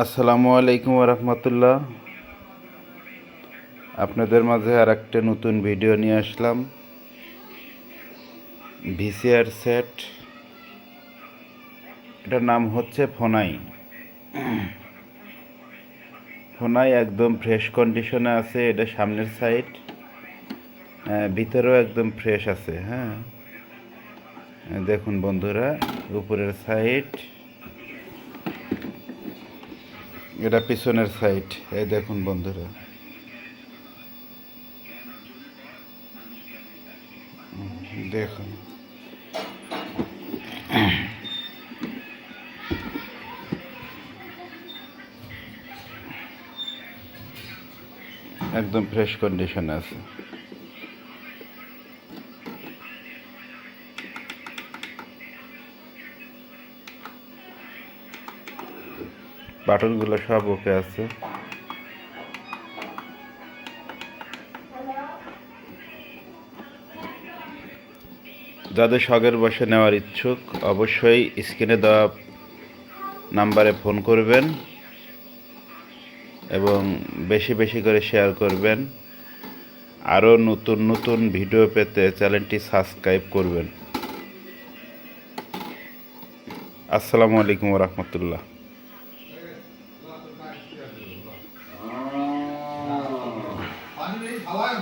আসসালামু আলাইকুম রহমতুল্লাহ আপনাদের মাঝে আর একটা নতুন ভিডিও নিয়ে আসলাম। VCR set. এটার নাম হচ্ছে ফোনাই। ফোনাই একদম ফ্রেশ কন্ডিশনে আছে, এটা সামনের সাইড। ভিতরেও একদম ফ্রেশ আছে হ্যাঁ। দেখুন বন্ধুরা, উপরের সাইড। এটা পিছনের সাইড এই দেখুন বন্ধুরা। দেখুন। একদম ফ্রেশ কন্ডিশন আছে। বাটনগুলো সব ওকে আছে। যাদের শখের বসে নেওয়ার ইচ্ছুক, অবশ্যই স্ক্রিনে দেওয়া নাম্বারে ফোন করবেন এবং বেশি বেশি করে শেয়ার করবেন। আরও নতুন নতুন ভিডিও পেতে চ্যানেলটি সাবস্ক্রাইব করবেন। আসসালামু আলাইকুম রহমতুল্লাহ। However,